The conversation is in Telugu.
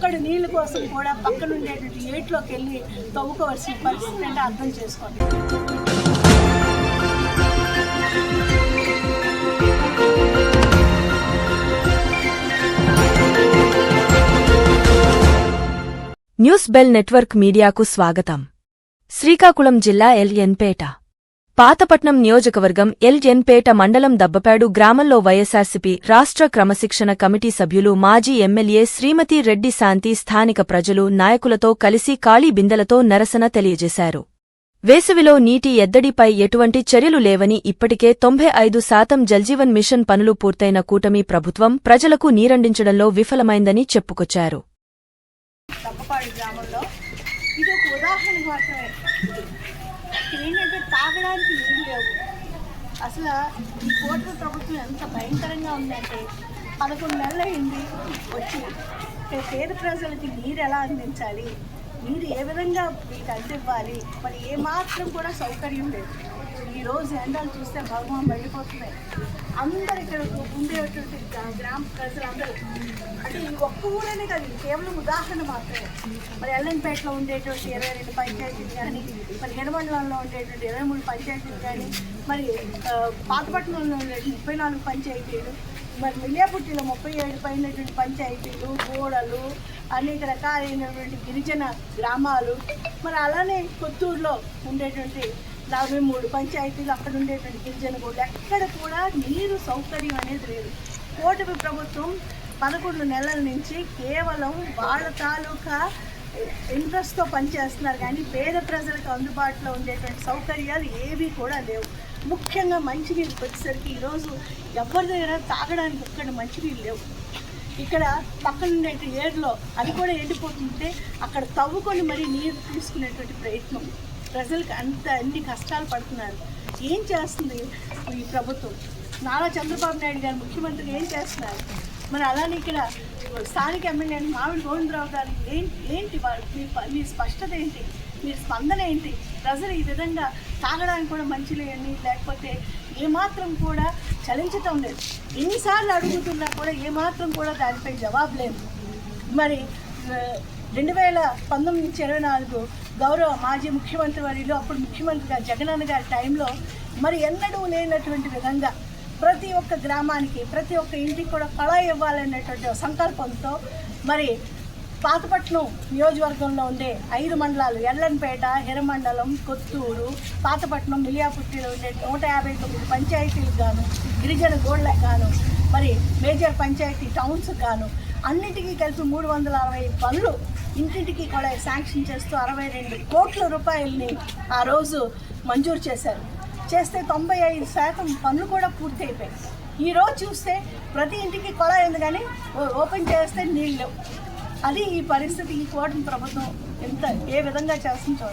ఒక్కడి నీళ్ళ కోసం కూడా పక్కన ఉండేటువంటి ఏట్లోకి వెళ్ళి తవ్వుకోవాల్సిన పరిస్థితి అంటే అర్థం చేసుకోండి. న్యూస్ బెల్ నెట్వర్క్ మీడియాకు స్వాగతం. శ్రీకాకుళం జిల్లా ఎల్ఎన్పేట పాతపట్నం నియోజకవర్గం ఎల్ఎన్పేట మండలం దబ్బపాడు గ్రామంలో వైఎస్సార్సీపీ రాష్ట్ర క్రమశిక్షణ కమిటీ సభ్యులు మాజీ ఎమ్మెల్యే శ్రీమతి రెడ్డి శాంతి స్థానిక ప్రజలు నాయకులతో కలిసి ఖాళీ బిందెలతో నిరసన తెలియజేశారు. వేసవిలో నీటి ఎద్దడిపై ఎటువంటి చర్యలు లేవని ఇప్పటికే తొంభై ఐదు శాతం జల్జీవన్ మిషన్ పనులు పూర్తయిన కూటమి ప్రభుత్వం ప్రజలకు నీరందించడంలో విఫలమైందని చెప్పుకొచ్చారు. ఇది ఒక ఉదాహరణ మాత్రమే. ఇక్కడ ఏంటంటే తాగడానికి నీళ్ళు లేవు. అసలు ఈ కోట్ల ప్రభుత్వం ఎంత భయంకరంగా ఉందంటే పదకొండు నెలలు అయింది వచ్చి. పేద ప్రజలకి నీరు ఎలా అందించాలి? నీరు ఏ విధంగా మీకు అందివ్వాలి మరి ఏమాత్రం కూడా సౌకర్యం లేదు. ఈ రోజు ఎండలు చూస్తే భగవాన్ వెళ్ళిపోతున్నాయి అందరు ఇక్కడ ఉండేటువంటి గ్రామ ప్రజలందరూ. అంటే ఈ ఒక్క ఊరనే కాదు కేవలం ఉదాహరణ మాత్రమే. మరి ఎల్లంపేటలో ఉండేటువంటి ఇరవై రెండు పంచాయతీలు కానీ మరి హెడమండలంలో ఉండేటువంటి ఇరవై మూడు పంచాయతీలు కానీ మరి పాతపట్నంలో ఉండేటువంటి ముప్పై నాలుగు పంచాయతీలు మరి మిలియాపుట్టిలో ముప్పై ఏడు పైనటువంటి పంచాయతీలు గోడలు అనేక రకాలైనటువంటి గిరిజన గ్రామాలు మరి అలానే కొత్తూరులో ఉండేటువంటి నలభై మూడు పంచాయతీలు అక్కడ ఉండేటువంటి గిరిజన కూడా ఎక్కడ కూడా నీరు సౌకర్యం అనేది లేదు. కూటమి ప్రభుత్వం పదకొండు నెలల నుంచి కేవలం వాళ్ళ తాలూకా ఇంట్రెస్ట్తో పనిచేస్తున్నారు కానీ పేద ప్రజలకు అందుబాటులో ఉండేటువంటి సౌకర్యాలు ఏవి కూడా లేవు. ముఖ్యంగా మంచినీళ్ళు వచ్చేసరికి ఈరోజు ఎవరి దగ్గర తాగడానికి ఇక్కడ మంచినీళ్ళు లేవు. ఇక్కడ పక్కన ఉండే ఏరులో అది కూడా ఎండిపోతుంటే అక్కడ తవ్వుకొని మరీ నీరు తీసుకునేటువంటి ప్రయత్నం. ప్రజలకు అంత అన్ని కష్టాలు పడుతున్నారు. ఏం చేస్తుంది ఈ ప్రభుత్వం? నారా చంద్రబాబు నాయుడు గారు ముఖ్యమంత్రి ఏం చేస్తున్నారు? మరి అలానే ఇక్కడ స్థానిక ఎమ్మెల్యే మామిడి గోవిందరావు గారు ఏంటి ఏంటి మీ స్పష్టత ఏంటి? మీ స్పందన ఏంటి? ప్రజలు ఈ విధంగా తాగడానికి కూడా మంచి లేని లేకపోతే ఏమాత్రం కూడా చలించటం లేదు. ఎన్నిసార్లు అడుగుతున్నా కూడా ఏమాత్రం కూడా దానిపై జవాబు లేదు. మరి రెండు వేల పంతొమ్మిది నుంచి ఇరవై నాలుగు గౌరవ మాజీ ముఖ్యమంత్రి వారిలో అప్పుడు ముఖ్యమంత్రిగా జగనన్న గారి టైంలో మరి ఎన్నడూ లేనటువంటి విధంగా ప్రతి ఒక్క గ్రామానికి ప్రతి ఒక్క ఇంటికి కూడా కళా ఇవ్వాలనేటువంటి సంకల్పంతో మరి పాతపట్నం నియోజకవర్గంలో ఉండే ఐదు మండలాలు ఎల్లంపేట హిరమండలం కొత్తూరు పాతపట్నం మిలియాపుట్టిలో ఉండే నూట యాభై తొమ్మిది పంచాయతీలకు గాను గిరిజన గోళ్ళకు గాను మరి మేజర్ పంచాయతీ టౌన్స్ గాను అన్నిటికీ కలిపి మూడు వందల అరవై పనులు ఇంటింటికి కూడా శాంక్షన్ చేస్తూ అరవై రెండు కోట్ల రూపాయలని ఆ రోజు మంజూరు చేశారు. చేస్తే తొంభై ఐదు శాతం పనులు కూడా పూర్తి అయిపోయాయి ఈ రోజు చూస్తే ప్రతి ఇంటికి కొళాయి ఉంది కానీ ఓ- ఓపెన్ చేస్తే నీళ్ళు అది ఈ పరిస్థితి ఈ కోటం ప్రభుత్వం ఎంత ఏ విధంగా చేస్తుందో